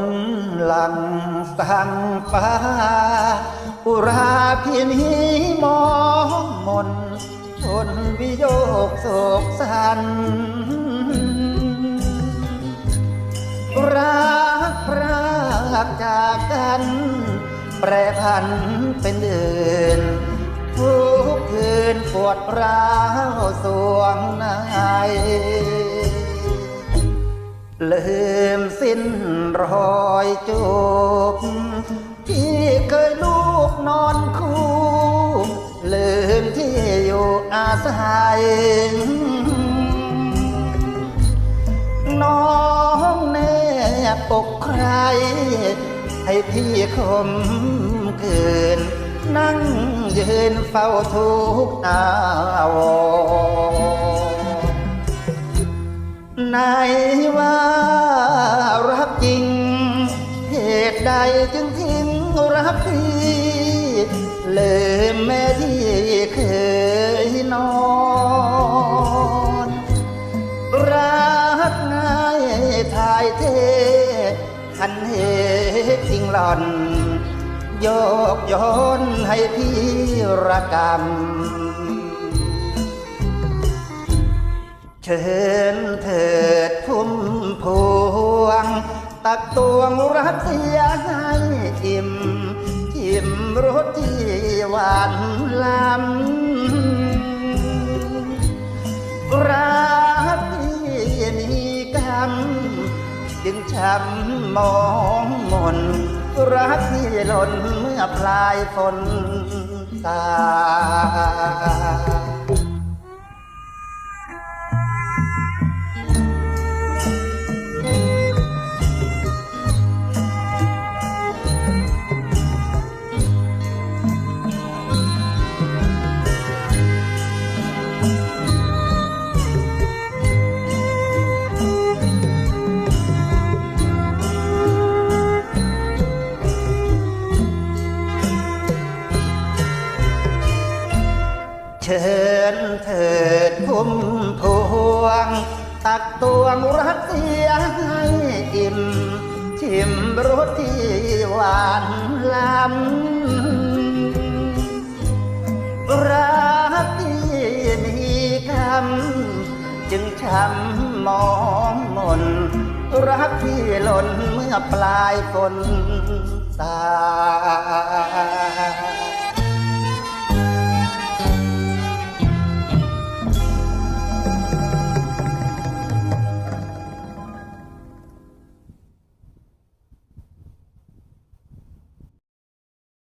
นหลังสังฟ้า อุราพินีมองมนทนวิโยกโศกสันรักพรากจากกัน แปรพันเป็นอื่น ทุกคืนปวดร้าวสวงใน ลืมสิ้นรอยจูบที่เคยลูกนอนคู่ลืมที่อยู่อาศัยน้องแนบอกใคร ให้พี่คมคืนนั่งยืนเฝ้าทุกอาวรณ์ไหน ตุใดจึงทิ้งรักพี่ลืมแม่ที่เคยนอนรักง่ายทายเททันเหตุจริงหล่อนโยกโยนให้พี่ระกำเชิญเถิดพุ่มพวง ตักตวงรักเสียให้อิ่มอิ่มรสที่หวานลำรักที่มีกรรมจึงช้ำมองมนรักที่หล่นเมื่อปลายฝนตา เชิญเถิดพุ่มพวง ตักตวงรักเสียให้อิ่ม ชิมรสที่หวานล้ำรักที่มีคำจึงช้ำมองมน รักที่หล่นเมื่อปลายฝนตา